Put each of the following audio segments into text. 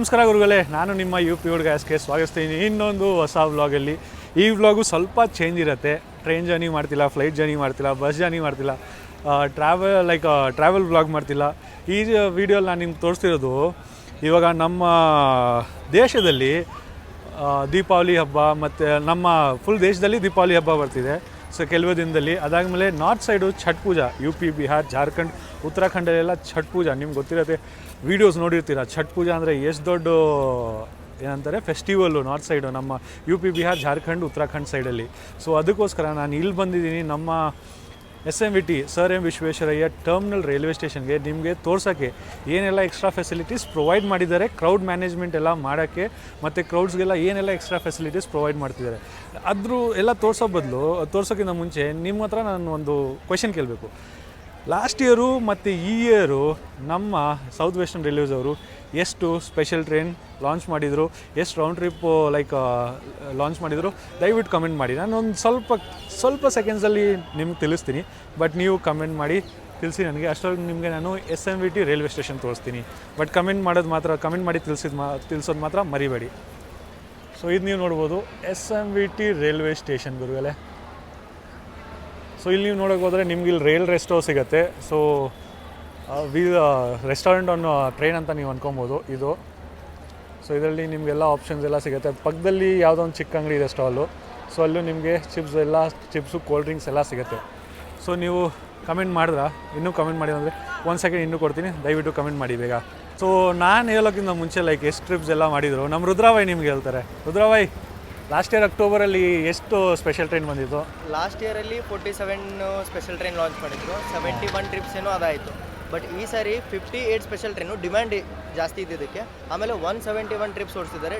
ನಮಸ್ಕಾರ ಗುರುಗಳೇ, ನಾನು ನಿಮ್ಮ ಯು ಪಿ ಹುಡುಗ ಎಸ್ಗೆ ಸ್ವಾಗತಿಸ್ತೀನಿ. ಇನ್ನೊಂದು ಹೊಸ ವ್ಲಾಗಲ್ಲಿ ಈ ವ್ಲಾಗು ಸ್ವಲ್ಪ ಚೇಂಜ್ ಇರುತ್ತೆ. ಟ್ರೈನ್ ಜರ್ನಿ ಮಾಡ್ತಿಲ್ಲ ಫ್ಲೈಟ್ ಜರ್ನಿ ಮಾಡ್ತಿಲ್ಲ ಬಸ್ ಜರ್ನಿ ಮಾಡ್ತಿಲ್ಲ. ಟ್ರಾವೆಲ್ ಲೈಕ್ ಟ್ರಾವೆಲ್ ವ್ಲಾಗ್ ಮಾಡ್ತಿಲ್ಲ. ಈ ವಿಡಿಯೋಲಿ ನಾನು ನಿಮ್ಗೆ ತೋರಿಸ್ತಿರೋದು, ಇವಾಗ ನಮ್ಮ ದೇಶದಲ್ಲಿ ದೀಪಾವಳಿ ಹಬ್ಬ ಮತ್ತು ನಮ್ಮ ಫುಲ್ ದೇಶದಲ್ಲಿ ದೀಪಾವಳಿ ಹಬ್ಬ ಬರ್ತಿದೆ. ಸೊ ಕೆಲವು ದಿನದಲ್ಲಿ ಅದಾದಮೇಲೆ north side Chhath Puja U P Bihar Jharkhand ಉತ್ತರಾಖಂಡಲ್ಲೆಲ್ಲ Chhath Puja. ನಿಮ್ಗೆ ಗೊತ್ತಿರತ್ತೆ ವೀಡಿಯೋಸ್ ನೋಡಿರ್ತೀರ? ಛಟ್ ಪೂಜಾ ಅಂದರೆ ಎಷ್ಟು ದೊಡ್ಡ, ಏನಂತಾರೆ ಫೆಸ್ಟಿವಲ್ಲು ನಾರ್ತ್ ಸೈಡು ನಮ್ಮ ಯು ಪಿ ಬಿಹಾರ್ ಜಾರ್ಖಂಡ್ ಉತ್ತರಾಖಂಡ್ ಸೈಡಲ್ಲಿ ಸೊ ಅದಕ್ಕೋಸ್ಕರ ನಾನು ಇಲ್ಲಿ ಬಂದಿದ್ದೀನಿ. ನಮ್ಮ S M V T sir M Visvesvaraya terminal railway ಸ್ಟೇಷನ್ಗೆ ನಿಮಗೆ ತೋರ್ಸೋಕ್ಕೆ ಏನೆಲ್ಲ ಎಕ್ಸ್ಟ್ರಾ ಫೆಸಿಲಿಟೀಸ್ ಪ್ರೊವೈಡ್ ಮಾಡಿದ್ದಾರೆ ಕ್ರೌಡ್ ಮ್ಯಾನೇಜ್ಮೆಂಟ್ ಎಲ್ಲ ಮಾಡೋಕ್ಕೆ ಮತ್ತು ಕ್ರೌಡ್ಸ್ಗೆಲ್ಲ ಏನೆಲ್ಲ ಎಕ್ಸ್ಟ್ರಾ ಫೆಸಿಲಿಟೀಸ್ ಪ್ರೊವೈಡ್ ಮಾಡ್ತಿದ್ದಾರೆ. ಅದ್ರ ಎಲ್ಲ ತೋರಿಸೋ ಬದಲು, ತೋರ್ಸೋಕ್ಕಿಂತ ಮುಂಚೆ ನಿಮ್ಮ ಹತ್ರ ನಾನು ಒಂದು ಕ್ವೆಶನ್ ಕೇಳಬೇಕು. ಲಾಸ್ಟ್ ಇಯರು ಮತ್ತು ಈ ಇಯರು ನಮ್ಮ ಸೌತ್ ವೆಸ್ಟರ್ನ್ ರೈಲ್ವೇಸ್ ಅವರು ಎಷ್ಟು ಸ್ಪೆಷಲ್ ಟ್ರೈನ್ ಲಾಂಚ್ ಮಾಡಿದರು, ಎಷ್ಟು ರೌಂಡ್ ಟ್ರಿಪ್ ಲೈಕ್ ಲಾಂಚ್ ಮಾಡಿದರು, ದಯವಿಟ್ಟು ಕಮೆಂಟ್ ಮಾಡಿ. ನಾನು ಒಂದು ಸ್ವಲ್ಪ ಸ್ವಲ್ಪ ಸೆಕೆಂಡ್ಸಲ್ಲಿ ನಿಮ್ಗೆ ತಿಳಿಸ್ತೀನಿ ಬಟ್ ನೀವು ಕಮೆಂಟ್ ಮಾಡಿ, ತಿಳಿಸಿ ನನಗೆ. ಅಷ್ಟರಲ್ಲಿ ನಿಮಗೆ ನಾನು S M V T railway station ತೋರಿಸ್ತೀನಿ. ಬಟ್ ಕಮೆಂಟ್ ಮಾಡೋದು ಮಾತ್ರ ಕಮೆಂಟ್ ಮಾಡಿ ತಿಳಿಸಿದ ಮಾ, ತಿಳಿಸೋದು ಮಾತ್ರ ಮರಿಬೇಡಿ. ಸೊ ಇದು ನೀವು ನೋಡ್ಬೋದು S M V T railway station ಗುರುಗಳೇ. ಸೊ ಇಲ್ಲಿ ನೀವು ನೋಡೋಕೆ ಹೋದರೆ ನಿಮ್ಗೆ ಇಲ್ಲಿ ರೈಲ್ ರೆಸ್ಟೋ ಸಿಗುತ್ತೆ. ಸೊ ವಿ ರೆಸ್ಟೋರೆಂಟ್ ಅನ್ನೋ ಟ್ರೈನ್ ಅಂತ ನೀವು ಅನ್ಕೊಬೋದು ಇದು. ಸೊ ಇದರಲ್ಲಿ ನಿಮಗೆಲ್ಲ ಆಪ್ಷನ್ಸ್ ಎಲ್ಲ ಸಿಗುತ್ತೆ. ಪಕ್ಕದಲ್ಲಿ ಯಾವುದೋ ಒಂದು ಚಿಕ್ಕ ಅಂಗಡಿ ಇದೆ ಸ್ಟಾಲು ಸೊ ಅಲ್ಲೂ ನಿಮಗೆ ಚಿಪ್ಸ್ ಎಲ್ಲ ಚಿಪ್ಸು ಕೋಲ್ಡ್ ಡ್ರಿಂಕ್ಸ್ ಎಲ್ಲ ಸಿಗುತ್ತೆ. ಸೊ ನೀವು ಕಮೆಂಟ್ ಮಾಡಿದ್ರ? ಇನ್ನೂ ಕಮೆಂಟ್ ಮಾಡಿ ಅಂದರೆ ಒಂದು ಸೆಕೆಂಡ್ ಇನ್ನೂ ಕೊಡ್ತೀನಿ. ದಯವಿಟ್ಟು ಕಮೆಂಟ್ ಮಾಡಿ ಬೇಗ. ಸೊ ನಾನು ಹೇಳೋಕ್ಕಿಂತ ಮುಂಚೆ ಲೈಕ್ ಎಷ್ಟು ಟ್ರಿಪ್ಸ್ ಎಲ್ಲ ಮಾಡಿದರು? ನಮ್ಮ ರುದ್ರಾವೈ ನಿಮ್ಗೆ ಹೇಳ್ತಾರೆ. ರುದ್ರಾವೈ ಲಾಸ್ಟ್ ಇಯರ್ ಅಕ್ಟೋಬರಲ್ಲಿ ಎಷ್ಟು ಸ್ಪೆಷಲ್ ಟ್ರೈನ್ ಬಂದಿತ್ತು? Last ಇಯರಲ್ಲಿ forty seven special train launch ಮಾಡಿದ್ರು. ಸೆವೆಂಟಿ ಒನ್ ಟ್ರಿಪ್ಸ್ ಏನೋ ಅದಾಯಿತು. ಬಟ್ ಈ ಸಾರಿ fifty eight special train demand ಜಾಸ್ತಿ ಇದ್ದಿದ್ದಕ್ಕೆ ಆಮೇಲೆ ಒನ್ ಸೆವೆಂಟಿ ಒನ್ ಟ್ರಿಪ್ಸ್ ಓಡಿಸಿದ್ದಾರೆ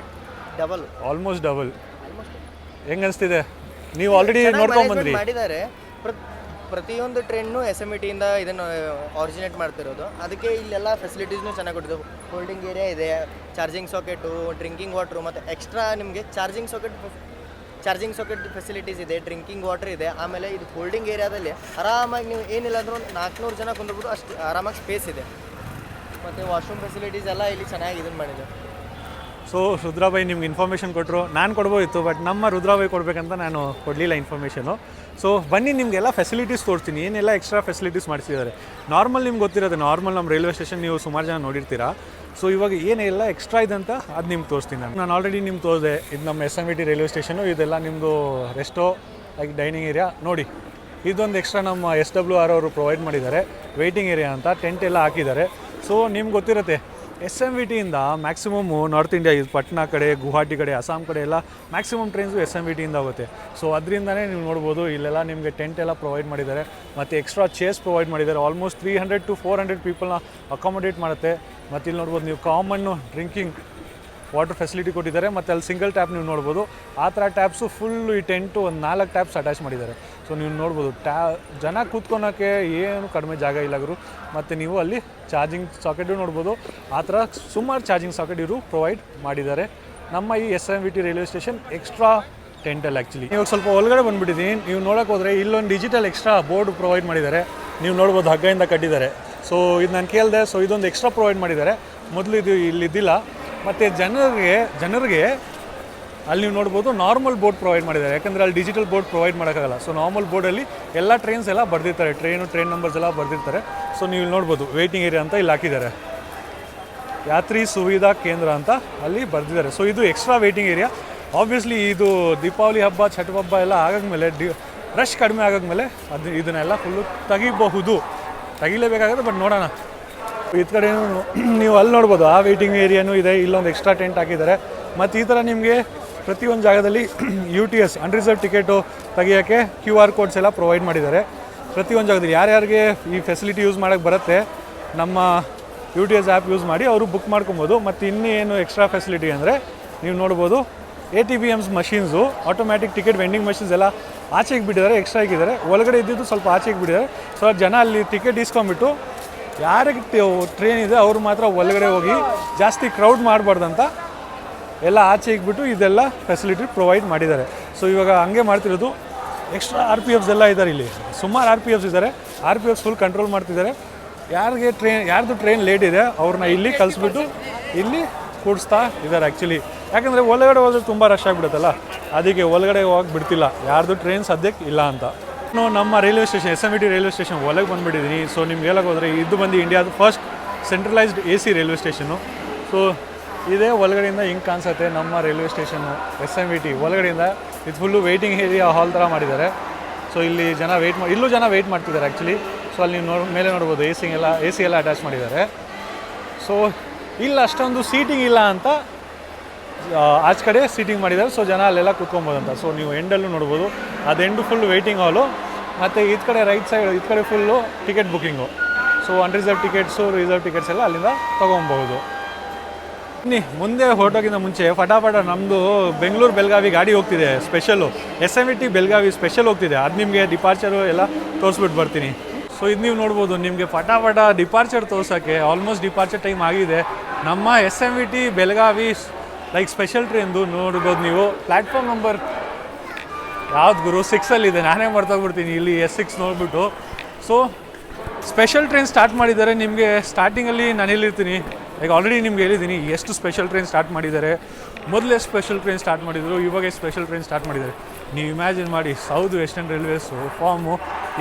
ಡಬಲ್ ಆಲ್ಮೋಸ್ಟ್ ಡಬಲ್ ಹೆಂಗ್ ಅನಿಸ್ತಿದೆ? ನೀವು ಆಲ್ರೆಡಿ ನೋಡ್ಕೊಂಡು ಬಂದ್ರಿ. ಮಾಡಿದ್ದಾರೆ. ಪ್ರತ್- ಪ್ರತಿಯೊಂದು ಟ್ರೈನ್ನು ಎಸ್ ಎಂ ಟಿಯಿಂದ ಇದನ್ನು ಆರಿಜಿನೇಟ್ ಮಾಡ್ತಿರೋದು. ಅದಕ್ಕೆ ಇಲ್ಲೆಲ್ಲ ಫೆಸಿಲಿಟೀಸ್ನು ಚೆನ್ನಾಗಿ ಕೊಟ್ಟಿದ್ದು ಹೋಲ್ಡಿಂಗ್ ಏರಿಯಾ ಇದೆ ಚಾರ್ಜಿಂಗ್ ಸಾಕೆಟು ಡ್ರಿಂಕಿಂಗ್ ವಾಟ್ರು ಮತ್ತು ಎಕ್ಸ್ಟ್ರಾ ನಿಮಗೆ charging socket charging socket facilities ಇದೆ ಡ್ರಿಂಕಿಂಗ್ ವಾಟರ್ ಇದೆ, ಆಮೇಲೆ ಇದು ಹೋಲ್ಡಿಂಗ್ ಏರಿಯಾದಲ್ಲಿ ಆರಾಮಾಗಿ ನೀವು ಏನಿಲ್ಲ ಅಂದ್ರೆ ಒಂದು ನಾಲ್ಕುನೂರು ಜನ ಕುಂದ್ರಬಿಟ್ಟು ಅಷ್ಟು ಆರಾಮಾಗಿ ಸ್ಪೇಸ್ ಇದೆ. ಮತ್ತು ವಾಶ್ರೂಮ್ ಫೆಸಿಲಿಟೀಸ್ ಎಲ್ಲ ಇಲ್ಲಿ ಚೆನ್ನಾಗಿ ಇದನ್ನು ಮಾಡಿದೆ ಸೊ ರುದ್ರಾಬಾಯಿ ನಿಮ್ಗೆ ಇನ್ಫಾರ್ಮೇಷನ್ ಕೊಟ್ಟರು ನಾನು ಕೊಡ್ಬೋದಿತ್ತು ಬಟ್ ನಮ್ಮ ರುದ್ರಾಬಾಯಿ ಕೊಡಬೇಕಂತ ನಾನು ಕೊಡಲಿಲ್ಲ ಇನ್ಫಾರ್ಮೇಷನು ಸೊ ಬನ್ನಿ ನಿಮಗೆಲ್ಲ ಫೆಸಿಲಿಟೀಸ್ ತೋರಿಸ್ತೀನಿ. ಏನೆಲ್ಲ ಎಕ್ಸ್ಟ್ರಾ ಫೆಸಿಲಿಟೀಸ್ ಮಾಡಿಸಿದ್ದಾರೆ? ನಾರ್ಮಲ್ ನಿಮ್ಗೆ ಗೊತ್ತಿರೋದು ನಾರ್ಮಲ್ ನಮ್ಮ ರೈಲ್ವೆ ಸ್ಟೇಷನ್ ನೀವು ಸುಮಾರು ಜನ ನೋಡಿರ್ತೀರಾ? ಸೊ ಇವಾಗ ಏನೆಲ್ಲ ಎಕ್ಸ್ಟ್ರಾ ಇದೆ ಅಂತ ಅದು ನಿಮ್ಗೆ ತೋರಿಸ್ತೀನಿ ನಾನು. ನಾನು ಆಲ್ರೆಡಿ ನಿಮ್ಗೆ ತೋರಿದೆ, ಇದು ನಮ್ಮ S M V T railway station ಇದೆಲ್ಲ ನಿಮ್ಮದು ರೆಸ್ಟೋ ಲೈಕ್ ಡೈನಿಂಗ್ ಏರಿಯಾ ನೋಡಿ, ಇದೊಂದು ಎಕ್ಸ್ಟ್ರಾ ನಮ್ಮ ಎಸ್ ಡಬ್ಲ್ಯೂ ಆರ್ ಅವರು ಪ್ರೊವೈಡ್ ಮಾಡಿದ್ದಾರೆ. ವೆಯ್ಟಿಂಗ್ ಏರಿಯಾ ಅಂತ ಟೆಂಟ್ ಎಲ್ಲ ಹಾಕಿದ್ದಾರೆ. ಸೊ ನಿಮ್ಗೆ ಗೊತ್ತಿರುತ್ತೆ ಎಸ್ ಎಂ ವಿ ಟಿಯಿಂದ ಮ್ಯಾಕ್ಸಿಮಮ್ಮು ನಾರ್ತ್ ಇಂಡಿಯಾ ಇದು ಪಟ್ನಾ ಕಡೆ, ಗುವಾಹಟಿ ಕಡೆ, ಅಸ್ಸಾಂ ಕಡೆ ಎಲ್ಲ maximum trains S M V ಟಿಯಿಂದ ಆಗುತ್ತೆ. ಸೊ ಅದರಿಂದನೇ ನೀವು ನೋಡ್ಬೋದು, ಇಲ್ಲೆಲ್ಲ ನಿಮಗೆ ಟೆಂಟ್ ಎಲ್ಲ ಪ್ರೊವೈಡ್ ಮಾಡಿದ್ದಾರೆ. ಮತ್ತು ಎಕ್ಸ್ಟ್ರಾ ಚೇರ್ಸ್ ಪ್ರೊವೈಡ್ ಮಾಡಿದ್ದಾರೆ. Almost three hundred to four hundred ಪೀಪಲ್ನ accommodate ಮಾಡುತ್ತೆ. ಮತ್ತು ಇಲ್ಲಿ ನೋಡ್ಬೋದು, ನೀವು ಕಾಮನ್ನು ಡ್ರಿಂಕಿಂಗ್ ವಾಟರ್ ಫೆಸಿಲಿಟಿ ಕೊಟ್ಟಿದ್ದಾರೆ. ಮತ್ತು ಅಲ್ಲಿ ಸಿಂಗಲ್ ಟ್ಯಾಪ್ ನೀವು ನೋಡ್ಬೋದು. ಆ ಥರ ಟ್ಯಾಪ್ಸು ಫುಲ್ಲು ಈ ಟೆಂಟು ಒಂದು ನಾಲ್ಕು ಟ್ಯಾಪ್ಸ್ ಅಟ್ಯಾಚ್ ಮಾಡಿದ್ದಾರೆ. ಸೊ ನೀವು ನೋಡ್ಬೋದು ಟ್ಯಾ ಜನ ಕೂತ್ಕೊಳೋಕ್ಕೆ ಏನು ಕಡಿಮೆ ಜಾಗ ಇಲ್ಲಾಗರು ಗುರು. ಮತ್ತು ನೀವು ಅಲ್ಲಿ ಚಾರ್ಜಿಂಗ್ ಸಾಕೆಟು ನೋಡ್ಬೋದು. ಆ ಥರ ಸುಮಾರು ಚಾರ್ಜಿಂಗ್ ಸಾಕೆಟ್ ಇವರು ಪ್ರೊವೈಡ್ ಮಾಡಿದ್ದಾರೆ. ನಮ್ಮ ಈ S M V T railway station extra ಟೆಂಟಲ್ actually ಇವಾಗ ಸ್ವಲ್ಪ ಒಳಗಡೆ ಬಂದುಬಿಟ್ಟಿದ್ದೀನಿ ನೀವು ನೋಡೋಕೆ ಹೋದರೆ ಇಲ್ಲೊಂದು ಡಿಜಿಟಲ್ ಎಕ್ಸ್ಟ್ರಾ ಬೋರ್ಡ್ ಪ್ರೊವೈಡ್ ಮಾಡಿದ್ದಾರೆ. ನೀವು ನೋಡ್ಬೋದು ಹಗ್ಗದಿಂದ ಕಟ್ಟಿದ್ದಾರೆ. ಸೊ ಇದು ನಾನು ಕೇಳಿದೆ ಸೊ ಇದೊಂದು ಎಕ್ಸ್ಟ್ರಾ ಪ್ರೊವೈಡ್ ಮಾಡಿದ್ದಾರೆ. ಮೊದಲು ಇದು ಇಲ್ಲಿದ್ದಿಲ್ಲ. ಮತ್ತು ಜನರಿಗೆ ಜನರಿಗೆ ಅಲ್ಲಿ ನೀವು ನೋಡ್ಬೋದು ನಾರ್ಮಲ್ ಬೋರ್ಡ್ ಪ್ರೊವೈಡ್ ಮಾಡಿದ್ದಾರೆ. ಯಾಕಂದರೆ ಅಲ್ಲಿ ಡಿಜಿಟಲ್ ಬೋರ್ಡ್ ಪ್ರೊವೈಡ್ ಮಾಡೋಕ್ಕಾಗಲ್ಲ. ಸೊ ನಾರ್ಮಲ್ ಬೋರ್ಡಲ್ಲಿ ಎಲ್ಲ ಟ್ರೈನ್ಸ್ ಎಲ್ಲ ಬರೆದಿರ್ತಾರೆ. ಟ್ರೈನು ಟ್ರೈನ್ ನಂಬರ್ಸ್ ಎಲ್ಲ ಬರೆದಿರ್ತಾರೆ. ಸೊ ನೀವು ಇಲ್ಲಿ ನೋಡ್ಬೋದು ವೇಟಿಂಗ್ ಏರಿಯಾ ಅಂತ ಇಲ್ಲಿ ಹಾಕಿದ್ದಾರೆ. ಯಾತ್ರಿ ಸುವಿಧಾ ಕೇಂದ್ರ ಅಂತ ಅಲ್ಲಿ ಬರೆದಿದ್ದಾರೆ. ಸೊ ಇದು ಎಕ್ಸ್ಟ್ರಾ ವೇಟಿಂಗ್ ಏರಿಯಾ ಆಬ್ವಿಯಸ್ಲಿ ಇದು ದೀಪಾವಳಿ ಹಬ್ಬ, ಛಟ್ ಹಬ್ಬ ಎಲ್ಲ ಆಗಾದ್ಮೇಲೆ, ಡಿ ರಶ್ ಕಡಿಮೆ ಆಗಾದ್ಮೇಲೆ ಅದು ಇದನ್ನೆಲ್ಲ ಫುಲ್ಲು ತೆಗಿಬಹುದು. ತೆಗಿಲೇಬೇಕಾಗುತ್ತೆ ಬಟ್ ನೋಡೋಣ. ಈ ಕಡೆ ನೀವು ಅಲ್ಲಿ ನೋಡ್ಬೋದು, ಆ ವೇಟಿಂಗ್ ಏರಿಯಾನೂ ಇದೆ, ಇಲ್ಲೊಂದು ಎಕ್ಸ್ಟ್ರಾ ಟೆಂಟ್ ಹಾಕಿದ್ದಾರೆ. ಮತ್ತು ಈ ಥರ ನಿಮಗೆ ಪ್ರತಿಯೊಂದು ಜಾಗದಲ್ಲಿ U T S unreserve ticket ತೆಗಿಯೋಕ್ಕೆ Q R codes ಎಲ್ಲ ಪ್ರೊವೈಡ್ ಮಾಡಿದ್ದಾರೆ. ಪ್ರತಿಯೊಂದು ಜಾಗದಲ್ಲಿ ಯಾರ್ಯಾರಿಗೆ ಈ ಫೆಸಿಲಿಟಿ ಯೂಸ್ ಮಾಡೋಕ್ಕೆ ಬರುತ್ತೆ, ನಮ್ಮ U T S app use ಮಾಡಿ ಅವರು ಬುಕ್ ಮಾಡ್ಕೊಬೋದು. ಮತ್ತು ಇನ್ನೇನು ಎಕ್ಸ್ಟ್ರಾ ಫೆಸಿಲಿಟಿ ಅಂದರೆ ನೀವು ನೋಡ್ಬೋದು A T B Ms machines automatic ticket vending machines ಎಲ್ಲ ಆಚೆಗೆ ಬಿಟ್ಟಿದ್ದಾರೆ ಎಕ್ಸ್ಟ್ರಾ ಆಗಿದ್ದಾರೆ ಒಳಗಡೆ ಇದ್ದಿದ್ದು ಸ್ವಲ್ಪ ಆಚೆಗೆ ಬಿಟ್ಟಿದ್ದಾರೆ. ಸೊ ಜನ ಅಲ್ಲಿ ಟಿಕೆಟ್ ಇಸ್ಕೊಂಬಿಟ್ಟು ಯಾರಿಗೆ ಟ್ರೈನ್ ಇದೆ, ಅವರು ಮಾತ್ರ ಒಳಗಡೆ ಹೋಗಿ ಜಾಸ್ತಿ ಕ್ರೌಡ್ ಮಾಡಬಾರ್ದಂತ ಎಲ್ಲ ಆಚೆ ಇಕ್ಬಿಟ್ಟು ಇದೆಲ್ಲ ಫೆಸಿಲಿಟಿ ಪ್ರೊವೈಡ್ ಮಾಡಿದ್ದಾರೆ. ಸೊ ಇವಾಗ ಹಂಗೆ ಮಾಡ್ತಿರೋದು ಎಕ್ಸ್ಟ್ರಾ ಆರ್ ಪಿ ಎಫ್ಸ್ ಎಲ್ಲ ಇದ್ದಾರೆ ಇಲ್ಲಿ. ಸುಮಾರು ಆರ್ ಪಿ ಎಫ್ಸ್ ಇದ್ದಾರೆ. R P Fs full control ಮಾಡ್ತಿದ್ದಾರೆ. ಯಾರಿಗೆ ಟ್ರೈನ್ ಯಾರ್ದು ಟ್ರೈನ್ ಲೇಟ್ ಇದೆ, ಅವ್ರನ್ನ ಇಲ್ಲಿ ಕಲಿಸ್ಬಿಟ್ಟು ಇಲ್ಲಿ ಕೂಡಿಸ್ತಾ ಇದ್ದಾರೆ ಆ್ಯಕ್ಚುಲಿ ಯಾಕಂದರೆ ಒಳಗಡೆ ಹೋದ್ರೆ ತುಂಬ ರಶ್ ಆಗಿಬಿಡುತ್ತಲ್ಲ? ಅದಕ್ಕೆ ಒಳಗಡೆ ಹೋಗಿ ಬಿಡ್ತಿಲ್ಲ. ಯಾರ್ದು ಟ್ರೈನ್ ಸದ್ಯಕ್ಕೆ ಇಲ್ಲ ಅಂತ. ನಾನು ನಮ್ಮ railway station, S M T railway station ಒಳಗೆ ಬಂದುಬಿಟ್ಟಿದ್ದೀನಿ. ಸೊ ನಿಮ್ಗೆ ಹೇಳಕ್ಕೆ ಹೋದರೆ ಇದು ಬಂದು ಇಂಡಿಯಾದ first centralised A C railway station so ಇದೇ ಒಳಗಡೆಯಿಂದ ಹಿಂಗೆ ಕಾಣಿಸುತ್ತೆ ನಮ್ಮ ರೈಲ್ವೆ ಸ್ಟೇಷನ್ನು ಎಸ್ ಎಂ ವಿ ಟಿ ಒಳಗಡೆಯಿಂದ. ಇದು ಫುಲ್ಲು ವೆಯ್ಟಿಂಗ್ ಏರಿಯಾ ಹಾಲ್ ಥರ ಮಾಡಿದ್ದಾರೆ. ಸೊ ಇಲ್ಲಿ ಜನ ವೆಯ್ಟ್ ಮಾಡಿ ಇಲ್ಲೂ ಜನ ವೆಯ್ಟ್ ಮಾಡ್ತಿದ್ದಾರೆ ಆ್ಯಕ್ಚುಲಿ ಸೊ ಅಲ್ಲಿ ನೀವು ನೋಡಿ, ಮೇಲೆ ನೋಡ್ಬೋದು ಎ ಸಿ ಎಲ್ಲ ಎ ಸಿ ಎಲ್ಲ ಅಟ್ಯಾಚ್ ಮಾಡಿದ್ದಾರೆ. ಸೊ ಇಲ್ಲ, ಅಷ್ಟೊಂದು ಸೀಟಿಂಗ್ ಇಲ್ಲ ಅಂತ ಆಚೆ ಕಡೆ ಸೀಟಿಂಗ್ ಮಾಡಿದ್ದಾರೆ. ಸೊ ಜನ ಅಲ್ಲೆಲ್ಲ ಕೂತ್ಕೊಬೋದಂತ. ಸೊ ನೀವು ಎಂಡಲ್ಲೂ ನೋಡ್ಬೋದು. ಅದು ಎಂಡು ಫುಲ್ ವೆಯ್ಟಿಂಗ್ ಹಾಲು ಮತ್ತು ಈ ಕಡೆ ರೈಟ್ ಸೈಡ್ ಈ ಕಡೆ full ticket booking so unreserve tickets reserve tickets ಎಲ್ಲ ಅಲ್ಲಿಂದ ತೊಗೊಬೋದು. ಬನ್ನಿ, ಮುಂದೆ ಹೊರಟೋಗಿಂತ ಮುಂಚೆ ಫಟಾಫಟ ನಮ್ಮದು ಬೆಂಗಳೂರು ಬೆಳಗಾವಿ ಗಾಡಿ ಹೋಗ್ತಿದೆ special S M E T Belagavi special ಹೋಗ್ತಿದೆ. ಅದು ನಿಮಗೆ ಡಿಪಾರ್ಚರು ಎಲ್ಲ ತೋರಿಸ್ಬಿಟ್ಟು ಬರ್ತೀನಿ. ಸೊ ಇದು ನೀವು ನೋಡ್ಬೋದು, ನಿಮಗೆ ಫಟಾಫಟ ಡಿಪಾರ್ಚರ್ ತೋರ್ಸೋಕ್ಕೆ ಆಲ್ಮೋಸ್ಟ್ ಡಿಪಾರ್ಚರ್ ಟೈಮ್ ಆಗಿದೆ. ನಮ್ಮ S M E T Belagavi like special ಟ್ರೈನ್ದು ನೋಡ್ಬೋದು ನೀವು. ಪ್ಲ್ಯಾಟ್ಫಾರ್ಮ್ ನಂಬರ್ ಯಾವ್ದು ಗುರು? ಸಿಕ್ಸಲ್ಲಿದೆ ನಾನೇ ಮರ್ತೋಗ್ಬಿಡ್ತೀನಿ. ಇಲ್ಲಿ ಎಸ್ ಸಿಕ್ಸ್ ನೋಡ್ಬಿಟ್ಟು. ಸೊ ಸ್ಪೆಷಲ್ ಟ್ರೈನ್ ಸ್ಟಾರ್ಟ್ ಮಾಡಿದ್ದಾರೆ. ನಿಮಗೆ ಸ್ಟಾರ್ಟಿಂಗಲ್ಲಿ ನಾನು ಹೇಳಿರ್ತೀನಿ. ಲೈಕ್ ಆಲ್ರೆಡಿ ನಿಮ್ಗೆ ಹೇಳಿದ್ದೀನಿ. ಎಷ್ಟು ಸ್ಪೆಷಲ್ ಟ್ರೈನ್ ಸ್ಟಾರ್ಟ್ ಮಾಡಿದ್ದಾರೆ. ಮೊದಲೇ ಸ್ಪೆಷಲ್ ಟ್ರೈನ್ ಸ್ಟಾರ್ಟ್ ಮಾಡಿದರು. ಇವಾಗ ಸ್ಪೆಷಲ್ ಟ್ರೈನ್ ಸ್ಟಾರ್ಟ್ ಮಾಡಿದ್ದಾರೆ? ನೀವು ಇಮ್ಯಾಜಿನ್ ಮಾಡಿ. ಸೌತ್ ವೆಸ್ಟರ್ನ್ ರೈಲ್ವೇಸು ಫಾರ್ಮು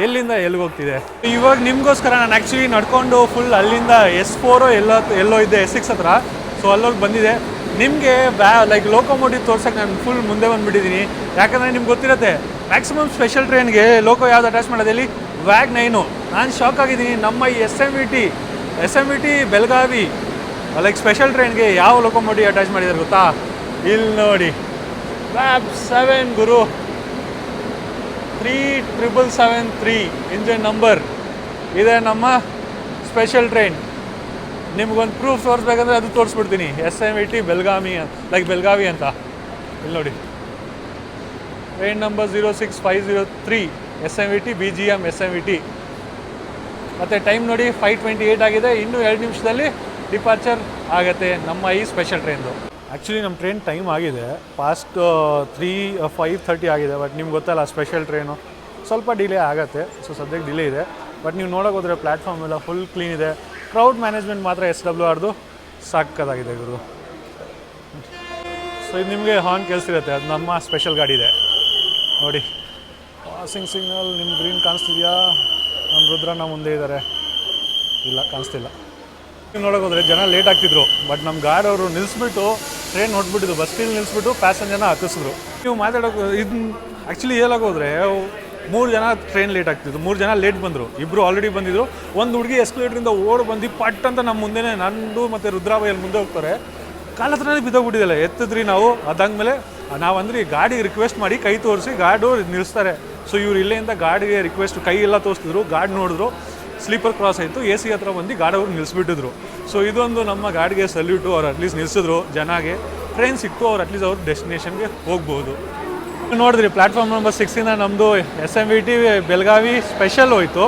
ಎಲ್ಲಿಂದ ಎಲ್ಲಿಗೆ ಹೋಗ್ತಿದೆ? ಇವಾಗ ನಿಮಗೋಸ್ಕರ ನಾನು ಆ್ಯಕ್ಚುಲಿ ನಡ್ಕೊಂಡು ಫುಲ್ ಅಲ್ಲಿಂದ ಎಸ್ ಫೋರು ಎಲ್ಲೋ ಎಲ್ಲೋ ಇದೆ. ಎಸ್ ಸಿಕ್ಸ್ ಹತ್ರ. ಸೊ ಅಲ್ಲೋಗಿ ಬಂದಿದೆ. ನಿಮಗೆ ಬ್ಯಾ ಲೈಕ್ ಲೋಕೋಮೋಟಿವ್ ತೋರ್ಸಕ್ಕೆ ನಾನು ಫುಲ್ ಮುಂದೆ ಬಂದುಬಿಟ್ಟಿದ್ದೀನಿ ಯಾಕಂದರೆ ನಿಮ್ಗೆ ಗೊತ್ತಿರತ್ತೆ ಮ್ಯಾಕ್ಸಿಮಮ್ ಸ್ಪೆಷಲ್ ಟ್ರೈನ್ಗೆ ಲೋಕೋ ಯಾವ್ದು ಅಟ್ಯಾಚ್ ಮಾಡೋದಲ್ಲಿ ವ್ಯಾಗ್ ನೈನು ನಾನು ಶಾಕ್ ಆಗಿದ್ದೀನಿ. ನಮ್ಮ ಈ S M V T S M V T Belagavi like special ಟ್ರೈನ್ಗೆ ಯಾವ ಲೋಕೋಮೋಟಿವ್ ಅಟ್ಯಾಚ್ ಮಾಡಿದ್ದಾರೆ ಗೊತ್ತಾ? ಇಲ್ಲಿ ನೋಡಿ. ವ್ಯಾಬ್ ಸೆವೆನ್ ಗುರು. Three triple seven three engine number ಇದೆ ನಮ್ಮ ಸ್ಪೆಷಲ್ ಟ್ರೈನ್ ನಿಮ್ಗೊಂದು ಪ್ರೂಫ್ ತೋರಿಸ್ಬೇಕಂದ್ರೆ ಅದು ತೋರಿಸ್ಬಿಡ್ತೀನಿ. S M E T Belgaum like Belagavi ಅಂತ. ಇಲ್ಲಿ ನೋಡಿ. Train number zero six five zero three S M E T B G M S M E T ಮತ್ತು time ನೋಡಿ ಫೈವ್ ಟ್ವೆಂಟಿ ಏಯ್ಟ್ ಆಗಿದೆ. ಇನ್ನೂ ಎರಡು ನಿಮಿಷದಲ್ಲಿ ಡಿಪಾರ್ಚರ್ ಆಗುತ್ತೆ ನಮ್ಮ ಈ ಸ್ಪೆಷಲ್ ಟ್ರೈನ್ದು ಆ್ಯಕ್ಚುಲಿ ನಮ್ಮ ಟ್ರೈನ್ ಟೈಮ್ ಆಗಿದೆ. ಪಾಸ್ಟ್ ತ್ರೀ ಫೈವ್ ಥರ್ಟಿ ಆಗಿದೆ. ಬಟ್ ನಿಮ್ಗೆ ಗೊತ್ತಲ್ಲ ಸ್ಪೆಷಲ್ ಟ್ರೈನು ಸ್ವಲ್ಪ ಡಿಲೇ ಆಗುತ್ತೆ. ಸೊ ಸದ್ಯಕ್ಕೆ ಡಿಲೇ ಇದೆ. ಬಟ್ ನೀವು ನೋಡೋಕೆ ಹೋದರೆ ಪ್ಲ್ಯಾಟ್ಫಾರ್ಮ್ ಎಲ್ಲ ಫುಲ್ ಕ್ಲೀನ್ ಇದೆ. ಕ್ರೌಡ್ ಮ್ಯಾನೇಜ್ಮೆಂಟ್ ಮಾತ್ರ ಎಸ್ ಡಬ್ಲ್ಯೂ ಆರ್ದು ಸಾಕದಾಗಿದೆ ಗುರು. ಸೊ ಇದು ನಿಮಗೆ ಹಾರ್ನ್ ಕೇಳಿಸಿರುತ್ತೆ ಅದು ನಮ್ಮ ಸ್ಪೆಷಲ್ ಗಾಡಿ ಇದೆ. ನೋಡಿ. ಪಾಸಿಂಗ್ ಸಿಗ್ನಲ್ ನಿಮ್ಮ ಗ್ರೀನ್ ಕಾಣಿಸ್ತಿದೆಯಾ? ನಮ್ಮ ರುದ್ರಣ್ಣ ಮುಂದೆ ಇದ್ದಾರೆ ಇಲ್ಲ, ಕಾಣಿಸ್ತಿಲ್ಲ. ನೋಡೋಕೆ ಹೋದರೆ ಜನ ಲೇಟ್ ಆಗ್ತಿದ್ರು. ಬಟ್ ನಮ್ಮ ಗಾಡಿ ಅವರು ನಿಲ್ಲಿಸ್ಬಿಟ್ಟು ಟ್ರೈನ್ ಹೊಟ್ಬಿಟ್ಟಿದ್ದು ಬಸ್ ನಿಲ್ಲಿಸ್ಬಿಟ್ಟು ಪ್ಯಾಸೆಂಜರ್ನ ಹತ್ತಿಸಿದ್ರು ನೀವು ಮಾತಾಡೋಕೆ ಇದು ಆ್ಯಕ್ಚುಲಿ ಹೇಳೋಕೆ ಹೋದರೆ ಮೂರು ಜನ ಟ್ರೈನ್ ಲೇಟ್ ಆಗ್ತಿತ್ತು. ಮೂರು ಜನ ಲೇಟ್ ಬಂದರು. ಇಬ್ಬರು ಆಲ್ರೆಡಿ ಬಂದಿದ್ರು. ಒಂದು ಹುಡುಗಿ ಎಸ್ಕಲೇಟ್ರಿಂದ ಓಡ್ ಬಂದು ಪಟ್ ಅಂತ ನಮ್ಮ ಮುಂದೆನೇ ನಂದು ಮತ್ತು ರುದ್ರಾಬಾಯಲ್ಲಿ ಮುಂದೆ ಹೋಗ್ತಾರೆ. ಕಾಲ ಹತ್ರನೇ ಬಿದ್ದೋಗ್ಬಿಟ್ಟಿದ್ದಲ್ಲ ಎತ್ತಿದ್ರಿ ನಾವು. ಅದಾದ್ಮೇಲೆ ನಾವಂದ್ರೆ ಈ ಗಾಡಿ ರಿಕ್ವೆಸ್ಟ್ ಮಾಡಿ ಕೈ ತೋರಿಸಿ ಗಾಡು ನಿಲ್ಲಿಸ್ತಾರೆ ಸೊ ಇವ್ರು ಇಲ್ಲಿಂದ ಗಾಡಿಗೆ ರಿಕ್ವೆಸ್ಟ್ ಕೈ ಎಲ್ಲ ತೋರಿಸಿದ್ರು ಗಾಡಿ ನೋಡಿದ್ರು. ಸ್ಲೀಪರ್ ಕ್ರಾಸ್ ಆಯಿತು. ಎ ಸಿ ಹತ್ರ ಬಂದು ಗಾಡಿ ಅವ್ರು ನಿಲ್ಲಿಸ್ಬಿಟ್ಟಿದ್ರು ಸೊ ಇದೊಂದು ನಮ್ಮ ಗಾಡಿಗೆ ಸಲ್ಯೂಟು ಅವ್ರು ಅಟ್ಲೀಸ್ಟ್ ನಿಲ್ಲಿಸಿದ್ರು ಜನಗೆ. ಟ್ರೈನ್ ಸಿಕ್ತು. ಅವ್ರು ಅಟ್ಲೀಸ್ಟ್ ಅವ್ರ ಡೆಸ್ಟಿನೇಷನ್ಗೆ ಹೋಗ್ಬೋದು. ನೋಡಿದ್ರಿ ಪ್ಲಾಟ್ಫಾರ್ಮ್ ನಂಬರ್ ಸಿಕ್ಸಿಂದ ನಮ್ಮದು S M V T Belagavi special ಹೋಯಿತು.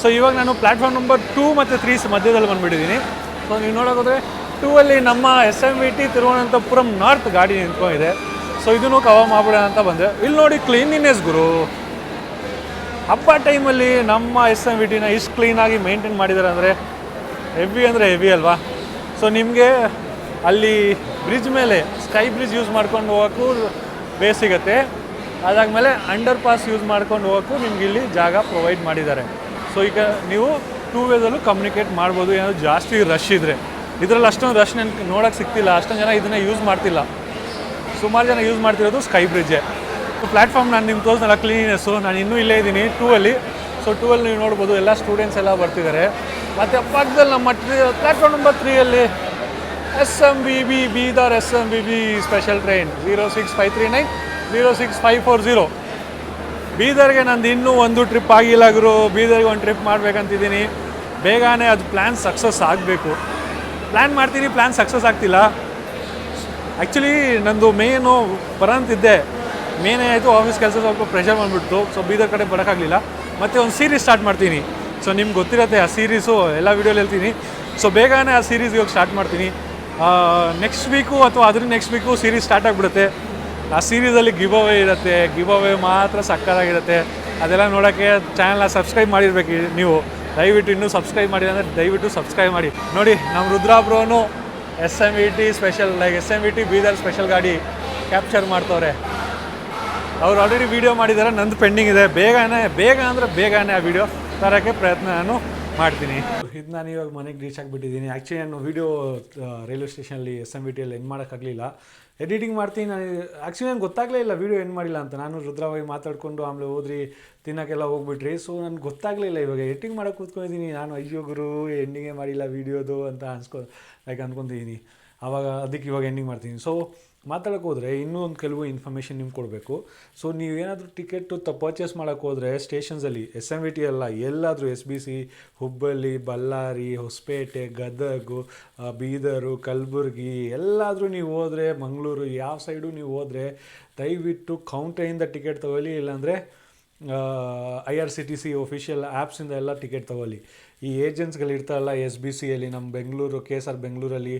ಸೊ ಇವಾಗ ನಾನು ಪ್ಲಾಟ್ಫಾರ್ಮ್ ನಂಬರ್ ಟೂ ಮತ್ತು ತ್ರೀಸ್ ಮಧ್ಯದಲ್ಲಿ ಬಂದುಬಿಟ್ಟಿದ್ದೀನಿ ಸೊ ನೀವು ನೋಡೋಕೋದ್ರೆ ಟೂ ಅಲ್ಲಿ ನಮ್ಮ S M V T Thiruvananthapuram north ಗಾಡಿ ನಿಂತ್ಕೊಂಡಿದೆ. ಸೊ ಇದನ್ನು ಕವರ್ ಮಾಡ್ಬಿಡೋಣ ಅಂತ ಬಂದೆ. ಇಲ್ಲಿ ನೋಡಿ ಕ್ಲೀನಿನೆಸ್ ಗುರು. ಹಬ್ಬ ಟೈಮಲ್ಲಿ ನಮ್ಮ ಎಸ್ ಎಂ ವಿ ಟಿನ ಇಷ್ಟು ಕ್ಲೀನಾಗಿ ಮೇಂಟೈನ್ ಮಾಡಿದ್ದಾರೆ ಅಂದರೆ ಹೆವಿ ಅಂದರೆ ಹೆವಿ ಅಲ್ವಾ? ಸೊ ನಿಮಗೆ ಅಲ್ಲಿ ಬ್ರಿಡ್ಜ್ ಮೇಲೆ ಸ್ಕೈ ಬ್ರಿಡ್ಜ್ ಯೂಸ್ ಮಾಡ್ಕೊಂಡು ಹೋಗೋಕ್ಕೂ ಬೇ ಸಿಗುತ್ತೆ. ಅದಾದಮೇಲೆ ಅಂಡರ್ ಪಾಸ್ ಯೂಸ್ ಮಾಡ್ಕೊಂಡು ಹೋಗೋಕ್ಕೂ ನಿಮ್ಗೆ ಇಲ್ಲಿ ಜಾಗ ಪ್ರೊವೈಡ್ ಮಾಡಿದ್ದಾರೆ. ಸೊ ಈಗ ನೀವು ಟೂ ವೇದಲ್ಲೂ ಕಮ್ಯುನಿಕೇಟ್ ಮಾಡ್ಬೋದು. ಏನಾದರೂ ಜಾಸ್ತಿ ರಶ್ ಇದ್ದರೆ ಇದರಲ್ಲಿ ಅಷ್ಟೊಂದು ರಶ್ ನನಗೆ ನೋಡೋಕ್ಕೆ ಸಿಗ್ತಿಲ್ಲ. ಅಷ್ಟೊಂದು ಜನ ಇದನ್ನು ಯೂಸ್ ಮಾಡ್ತಿಲ್ಲ. ಸುಮಾರು ಜನ ಯೂಸ್ ಮಾಡ್ತಿರೋದು ಸ್ಕೈ ಬ್ರಿಡ್ಜೆ ಪ್ಲ್ಯಾಟ್ಫಾರ್ಮ್ ನಾನು ನಿಮ್ಗೆ ತೋರಿಸ್ನಲ್ಲ ಕ್ಲೀನಿನೆಸ್ಸು ನಾನು ಇನ್ನೂ ಇಲ್ಲೇ ಇದ್ದೀನಿ ಟೂ ಅಲ್ಲಿ. ಸೊ ಟೂ ಅಲ್ಲಿ ನೀವು ನೋಡ್ಬೋದು, ಎಲ್ಲ ಸ್ಟೂಡೆಂಟ್ಸ್ ಎಲ್ಲ ಬರ್ತಿದ್ದಾರೆ. ಮತ್ತು ಪಕ್ಕದಲ್ಲಿ ನಮ್ಮ platform number ತ್ರೀಯಲ್ಲಿ S M B B Bidar S M B B special train zero six five three nine zero six five four zero ಬೀದರ್ಗೆ ನಂದು ಇನ್ನೂ ಒಂದು ಟ್ರಿಪ್ ಆಗಿಲ್ಲ ಗುರು. ಬೀದರ್ಗೆ ಒಂದು ಟ್ರಿಪ್ ಮಾಡ್ಬೇಕಂತಿದ್ದೀನಿ. ಬೇಗನೆ ಅದು ಪ್ಲ್ಯಾನ್ ಸಕ್ಸಸ್ ಆಗಬೇಕು. ಪ್ಲ್ಯಾನ್ ಮಾಡ್ತೀನಿ ಪ್ಲ್ಯಾನ್ ಸಕ್ಸಸ್ ಆಗ್ತಿಲ್ಲ. ಆ್ಯಕ್ಚುಲಿ ನಂದು ಮೇನು ಬರಂತಿದ್ದೆ ಮೇನೇ ಆಯಿತು ಆಫೀಸ್ ಕೆಲಸ ಸ್ವಲ್ಪ ಪ್ರೆಷರ್ ಬಂದುಬಿಡ್ತು. ಸೊ ಬೀದರ್ ಕಡೆ ಬರೋಕ್ಕಾಗಲಿಲ್ಲ ಮತ್ತು ಒಂದು ಸೀರೀಸ್ ಸ್ಟಾರ್ಟ್ ಮಾಡ್ತೀನಿ. ಸೊ ನಿಮ್ಗೆ ಗೊತ್ತಿರತ್ತೆ ಆ ಸೀರೀಸು ಎಲ್ಲ ವೀಡಿಯೋಲಿ ಹೇಳ್ತೀನಿ. ಸೊ ಬೇಗನೆ ಆ ಸೀರೀಸ್ ಇವಾಗ ಸ್ಟಾರ್ಟ್ ಮಾಡ್ತೀನಿ. ನೆಕ್ಸ್ಟ್ ವೀಕು ಅಥವಾ ಅದ್ರ ನೆಕ್ಸ್ಟ್ ವೀಕು ಸೀರೀಸ್ ಸ್ಟಾರ್ಟ್ ಆಗಿಬಿಡುತ್ತೆ. ಆ ಸೀರೀಸಲ್ಲಿ ಗಿವ್ ಅವೇ ಇರುತ್ತೆ. ಗಿವ್ ಅವೇ ಮಾತ್ರ ಸಕ್ಕತ್ತಾಗಿರುತ್ತೆ. ಅದೆಲ್ಲ ನೋಡೋಕ್ಕೆ ಚಾನಲ್ನ ಸಬ್ಸ್ಕ್ರೈಬ್ ಮಾಡಿರ್ಬೇಕು ನೀವು. ದಯವಿಟ್ಟು ಇನ್ನೂ ಸಬ್ಸ್ಕ್ರೈಬ್ ಮಾಡಿ ಅಂದರೆ ದಯವಿಟ್ಟು ಸಬ್ಸ್ಕ್ರೈಬ್ ಮಾಡಿ. ನೋಡಿ ನಮ್ಮ ರುದ್ರಾಬ್ರೋನು S M E T special like S M E T Bidar special ಗಾಡಿ ಕ್ಯಾಪ್ಚರ್ ಮಾಡ್ತವ್ರೆ. ಅವ್ರು ಆಲ್ರೆಡಿ ವೀಡಿಯೋ ಮಾಡಿದ್ದಾರೆ ನಂದು ಪೆಂಡಿಂಗ್ ಇದೆ. ಬೇಗನೆ, ಬೇಗ ಅಂದರೆ ಬೇಗನೆ ಆ ವಿಡಿಯೋ ತರೋಕ್ಕೆ ಪ್ರಯತ್ನ ನಾನು ಮಾಡ್ತೀನಿ. ಇದು ನಾನು ಇವಾಗ ಮನೆಗೆ ರೀಚ್ ಆಗಿಬಿಟ್ಟಿದ್ದೀನಿ. ಆ್ಯಕ್ಚುಲಿ ನಾನು ವೀಡಿಯೋ ರೈಲ್ವೆ ಸ್ಟೇಷನಲ್ಲಿ ಎಸ್ ಎಂ ಬಿ ಟಿಯಲ್ಲಿ ಎಂಡ್ ಮಾಡೋಕ್ಕಾಗಲಿಲ್ಲ ಎಡಿಟಿಂಗ್ ಮಾಡ್ತೀನಿ ನಾನು. ಆ್ಯಕ್ಚುಲಿ ನನಗೆ ಗೊತ್ತಾಗಲೇ ಇಲ್ಲ ವೀಡಿಯೋ ಎಂಡ್ ಮಾಡಿಲ್ಲ ಅಂತ. ನಾನು ರುದ್ರವಾಗಿ ಮಾತಾಡಿಕೊಂಡು ಆಮೇಲೆ ಹೋದ್ರಿ, ತಿನ್ನೋಕ್ಕೆಲ್ಲ ಹೋಗ್ಬಿಟ್ರಿ. ಸೊ ನನಗೆ ಗೊತ್ತಾಗಲೇ ಇಲ್ಲ ಇವಾಗ ಎಡಿಟಿಂಗ್ ಮಾಡೋಕೆ ಕೂತ್ಕೊಂಡಿದ್ದೀನಿ ನಾನು ಅಯ್ಯೋ ಗುರು ಎಂಡಿಂಗೇ ಮಾಡಿಲ್ಲ ವೀಡಿಯೋದು ಅಂತ ಅನ್ಸ್ಕೊ ಲೈಕ್ ಅಂದ್ಕೊಂತಿದ್ದೀನಿ ಆವಾಗ ಅದಕ್ಕೆ ಇವಾಗ ಎಂಡಿಂಗ್ ಮಾಡ್ತೀನಿ. ಸೊ ಮಾತಾಡೋಕೆ ಹೋದರೆ ಇನ್ನೂ ಒಂದು ಕೆಲವು ಇನ್ಫಾರ್ಮೇಷನ್ ನಿಮ್ಗೆ ಕೊಡಬೇಕು. ಸೊ ನೀವೇನಾದರೂ ಟಿಕೆಟು ತ ಪರ್ಚೇಸ್ ಮಾಡೋಕೆ ಹೋದರೆ ಸ್ಟೇಷನ್ಸಲ್ಲಿ ಎಸ್ ಎಂ ವಿ ಟಿ ಅಲ್ಲ, ಎಲ್ಲಾದರೂ S B C Hubballi, Ballari, Hosapete, Gadag Bidar, Kalaburagi, ಎಲ್ಲಾದರೂ ನೀವು ಹೋದರೆ, ಮಂಗಳೂರು, ಯಾವ ಸೈಡು ನೀವು ಹೋದರೆ ದಯವಿಟ್ಟು ಕೌಂಟರಿಂದ ಟಿಕೆಟ್ ತೊಗೊಳ್ಳಿ, ಇಲ್ಲಾಂದರೆ I R C T C official ಆ್ಯಪ್ಸಿಂದ ಎಲ್ಲ ಟಿಕೆಟ್ ತೊಗೊಳ್ಳಿ. ಈ ಏಜೆಂಟ್ಸ್ಗಳು ಇರ್ತಾರಲ್ಲ ಎಸ್ ಬಿ ಸಿಯಲ್ಲಿ ನಮ್ಮ ಬೆಂಗಳೂರು ಕೆ ಎಸ್ ಆರ್ ಬೆಂಗಳೂರಲ್ಲಿ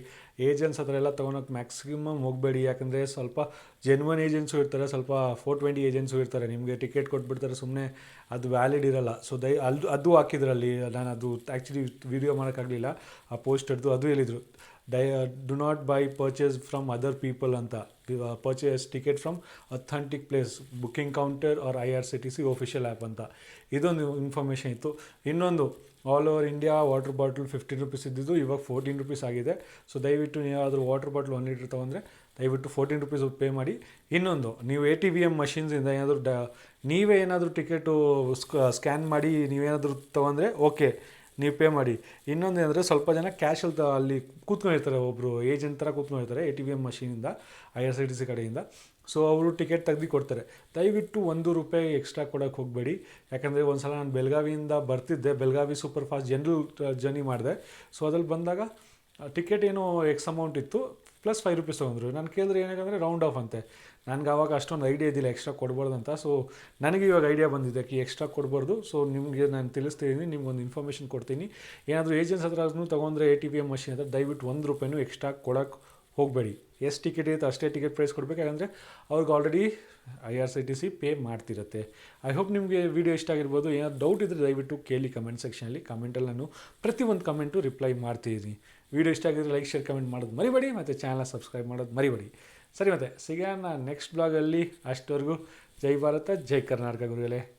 ಏಜೆಂಟ್ಸ್ ಹತ್ರ ಎಲ್ಲ ತೊಗೊಳಕ್ಕೆ ಮ್ಯಾಕ್ಸಿಮಮ್ ಹೋಗಬೇಡಿ. ಯಾಕಂದರೆ ಸ್ವಲ್ಪ ಜೆನ್ವನ್ ಏಜೆಂಟ್ಸು ಇರ್ತಾರೆ, ಸ್ವಲ್ಪ ಫೋರ್ ಟ್ವೆಂಟಿ ಏಜೆಂಟ್ಸು ಇರ್ತಾರೆ. ನಿಮಗೆ ಟಿಕೆಟ್ ಕೊಟ್ಬಿಡ್ತಾರೆ ಸುಮ್ಮನೆ ಅದು ವ್ಯಾಲಿಡ್ ಇರಲ್ಲ. ಸೊ ದಯ ಅದು ಅದು ಹಾಕಿದ್ರಲ್ಲಿ. ನಾನು ಅದು ಆ್ಯಕ್ಚುಲಿ ವೀಡಿಯೋ ಮಾಡೋಕ್ಕಾಗಲಿಲ್ಲ ಆ ಪೋಸ್ಟರ್ದು ಅದು ಹೇಳಿದರು. Die do not buy purchase from other people ಅಂತ. Purchase ticket from authentic place booking counter or I R C T C official app ಅಂತ. ಇದೊಂದು ಇನ್ಫಾರ್ಮೇಷನ್ ಇತ್ತು. ಇನ್ನೊಂದು all over India water bottle fifteen rupees ಇದ್ದಿದ್ದು, ಇವಾಗ fourteen rupees ಆಗಿದೆ. So ದಯವಿಟ್ಟು ನೀವು ಯಾವುದಾದ್ರು ವಾಟರ್ ಬಾಟ್ಲ್ ಒನ್ ಲೀಟ್ರ್ ತೊಗೊಂಡ್ರೆ, ದಯವಿಟ್ಟು ಫೋರ್ಟೀನ್ ರುಪೀಸ್ ಪೇ ಮಾಡಿ. ಇನ್ನೊಂದು, ನೀವು ಎ ಟಿ ವಿ ಎಂ ಮಷಿನ್ಸಿಂದ ಏನಾದರೂ ಡ, ನೀವೇ ಏನಾದರೂ ಟಿಕೆಟು ಸ್ಕ್ಯಾನ್ ಮಾಡಿ, ನೀವೇನಾದರೂ ತೊಗೊಂಡ್ರೆ ಓಕೆ ನೀವು ಪೇ ಮಾಡಿ. ಇನ್ನೊಂದು ಏನಂದರೆ ಸ್ವಲ್ಪ ಜನ ಕ್ಯಾಶಲ್ಲಿ ತ, ಅಲ್ಲಿ ಕೂತ್ಕೊಂಡಿರ್ತಾರೆ. ಒಬ್ಬರು ಏಜೆಂಟ್ ಥರ ಕೂತ್ಕೊಂಡಿರ್ತಾರೆ A T V M ಮಷೀನಿಂದ I R C T C ಕಡೆಯಿಂದ. ಸೊ ಅವರು ಟಿಕೆಟ್ ತೆಗ್ದು ಕೊಡ್ತಾರೆ. ದಯವಿಟ್ಟು ಒಂದು ರೂಪಾಯಿ ಎಕ್ಸ್ಟ್ರಾ ಕೊಡೋಕ್ಕೆ ಹೋಗಬೇಡಿ. ಯಾಕಂದರೆ ಒಂದು ಸಲ ನಾನು ಬೆಳಗಾವಿಯಿಂದ ಬರ್ತಿದ್ದೆ. Belagavi super fast general journey ಮಾಡಿದೆ. ಸೊ ಅದ್ರಲ್ಲಿ ಬಂದಾಗ ಟಿಕೆಟ್ ಏನೋ ಎಕ್ಸ್ ಅಮೌಂಟ್ ಇತ್ತು. ಪ್ಲಸ್ ಫೈವ್ ರುಪೀಸ್ ತೊಗೊಂಡ್ರು. ನಾನು ಕೇಳಿದ್ರೆ ಏನಾಗಂದರೆ ರೌಂಡ್ ಆಫ್ ಅಂತೆ. ನನಗೆ ಆವಾಗ ಅಷ್ಟೊಂದು ಐಡಿಯಾ ಇದ್ದಿಲ್ಲ ಎಕ್ಸ್ಟ್ರಾ ಕೊಡ್ಬಾರ್ದು ಅಂತ. ಸೊ ನನಗೆ ಇವಾಗ ಐಡಿಯಾ ಬಂದಿದೆ ಕಿ ಎಕ್ಸ್ಟ್ರಾ ಕೊಡಬಾರ್ದು. ಸೊ ನಿಮಗೆ ನಾನು ತಿಳಿಸ್ತಿದ್ದೀನಿ ನಿಮ್ಗೊಂದು ಇನ್ಫಾರ್ಮೇಷನ್ ಕೊಡ್ತೀನಿ. ಏನಾದರೂ ಏಜೆನ್ಸ್ ಹತ್ರನೂ ತೊಗೊಂಡ್ರೆ A T P M machine ಹತ್ರ ದಯವಿಟ್ಟು ಒಂದು ರೂಪಾಯಿನೂ ಎಕ್ಸ್ಟ್ರಾ ಕೊಡೋಕ್ಕೆ ಹೋಗಬೇಡಿ. ಎಷ್ಟು ಟಿಕೆಟ್ ಇರುತ್ತೆ ಅಷ್ಟೇ ಟಿಕೆಟ್ ಪ್ರೈಸ್ ಕೊಡಬೇಕು. ಯಾಕಂದರೆ ಅವ್ರಿಗೆ already I R C T C pay ಮಾಡ್ತಿರುತ್ತೆ. I hope ನಿಮಗೆ ವೀಡಿಯೋ ಇಷ್ಟ ಆಗಿರ್ಬೋದು. ಏನಾದ್ರು ಡೌಟ್ ಇದ್ದರೆ ದಯವಿಟ್ಟು ಕೇಳಿ ಕಮೆಂಟ್ ಸೆಕ್ಷನಲ್ಲಿ ಕಮೆಂಟಲ್ಲಿ ನಾನು ಪ್ರತಿಯೊಂದು ಕಮೆಂಟು ರಿಪ್ಲೈ ಮಾಡ್ತಿದ್ದೀನಿ ವೀಡಿಯೋ ಇಷ್ಟ ಆಗಿದ್ರೆ ಲೈಕ್ ಶೇರ್ ಕಮೆಂಟ್ ಮಾಡೋದು ಮರಿಬೇಡಿ. ಮತ್ತು ಚಾನಲ್ ಸಬ್ಸ್ಕ್ರೈಬ್ ಮಾಡೋದು ಮರಿಬೇಡಿ. ಸರಿ ಮತ್ತೆ ಸಿಗೋಣ ನೆಕ್ಸ್ಟ್ ಬ್ಲಾಗಲ್ಲಿ ಅಷ್ಟವರೆಗೂ. ಜೈ ಭಾರತ ಜೈ ಕರ್ನಾಟಕ ಗುರುಗಳೇ.